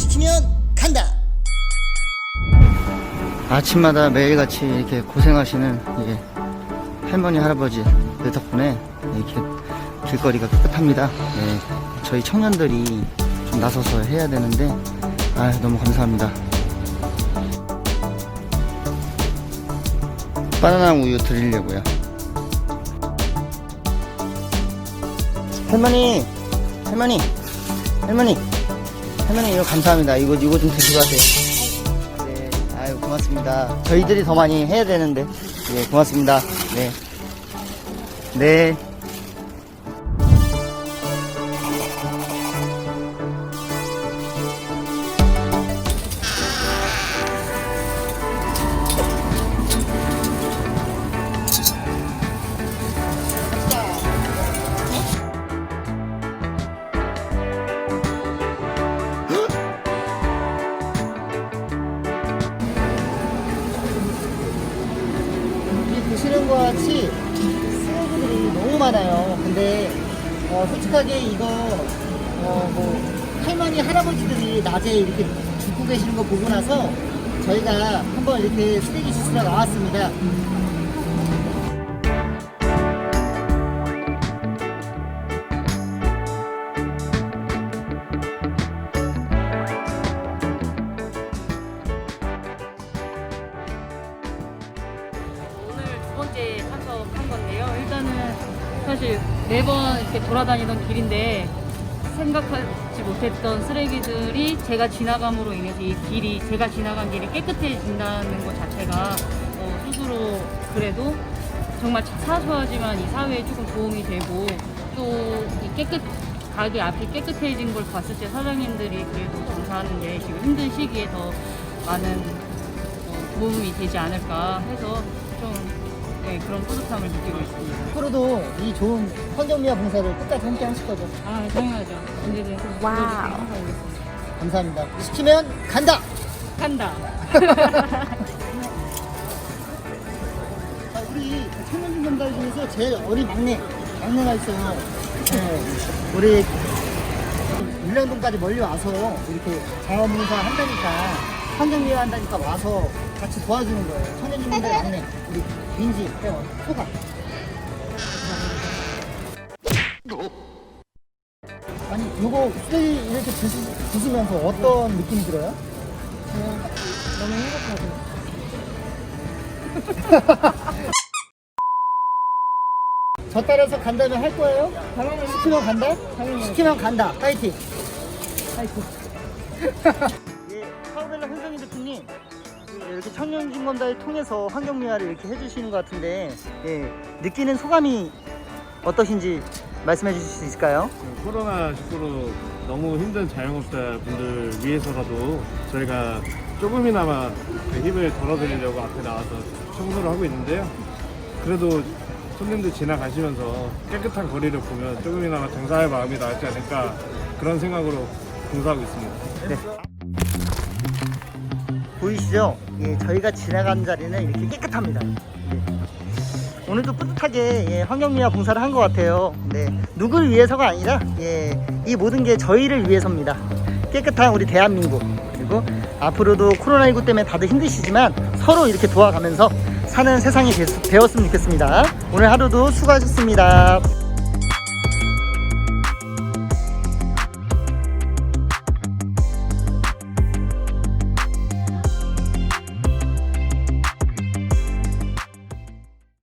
시키면 간다. 아침마다 매일같이 이렇게 고생하시는 예, 할머니 할아버지 들 덕분에 이렇게 길거리가 깨끗합니다. 예, 저희 청년들이 좀 나서서 해야 되는데 아 너무 감사합니다. 바나나 우유 드리려고요. 할머니, 할머니, 할머니, 할머니 이거 감사합니다. 이거 이거 좀 드시고 가세요. 네, 아유 고맙습니다. 저희들이 더 많이 해야 되는데, 예 고맙습니다. 네, 네. 같이 쓰레기들이 너무 많아요. 근데 어, 솔직하게 이거 어, 뭐 할머니 할아버지들이 낮에 이렇게 죽고 계시는 거 보고 나서 저희가 한번 이렇게 쓰레기 씻으러 나왔습니다. 일단은 사실 매번 이렇게 돌아다니던 길인데 생각하지 못했던 쓰레기들이 제가 지나감으로 인해서 이 길이 제가 지나간 길이 깨끗해진다는 것 자체가 어, 스스로 그래도 정말 사소하지만 이 사회에 조금 도움이 되고 또 이 깨끗 가게 앞이 깨끗해진 걸 봤을 때 사장님들이 그래도 장사하는 게 지금 힘든 시기에 더 많은 어, 도움이 되지 않을까 해서 좀 네, 그런 뿌듯함을 느끼고 있습니다. 앞으로도 이 좋은 환경미화 봉사를 끝까지 함께 하실 거죠. 아, 당연하죠. 언제든 와우. 항상 오겠습니다. 감사합니다. 시키면 간다! 간다. 자, 우리 청년진 전달 중에서 제일 어린 막내, 막내가 있어요. 네, 우리 울릉동까지 멀리 와서 이렇게 자원봉사 한다니까, 환경미화 한다니까 와서 같이 도와주는 거예요. 전달 막내, 우리 민지 회원, 소감. 아니, 요거 쓰레기 이렇게 드시, 드시면서 어떤 느낌이 들어요? 너무 행복하고. 저 따라서 간다면 할 거예요? 당연히 시키면 간다? 당연히. 시키면 간다. 파이팅. 파이팅. 예, 파우벨라 현성희 대표님 예, 이렇게 청년진검단을 통해서 환경미화를 이렇게 해주시는 것 같은데 예, 느끼는 소감이 어떠신지 말씀해 주실 수 있을까요? 코로나 19로 너무 힘든 자영업자 분들 위해서라도 저희가 조금이나마 그 힘을 덜어드리려고 앞에 나와서 청소를 하고 있는데요. 그래도 손님들 지나가시면서 깨끗한 거리를 보면 조금이나마 장사할 마음이 나지 않을까 그런 생각으로 봉사하고 있습니다. 보이시죠? 예, 저희가 지나간 자리는 이렇게 깨끗합니다. 예. 오늘도 뿌듯하게 예, 환경미화 봉사를 한 것 같아요. 네, 누굴 위해서가 아니라 예, 이 모든 게 저희를 위해서입니다. 깨끗한 우리 대한민국 그리고 앞으로도 코로나19 때문에 다들 힘드시지만 서로 이렇게 도와가면서 사는 세상이 됐- 되었으면 좋겠습니다. 오늘 하루도 수고하셨습니다.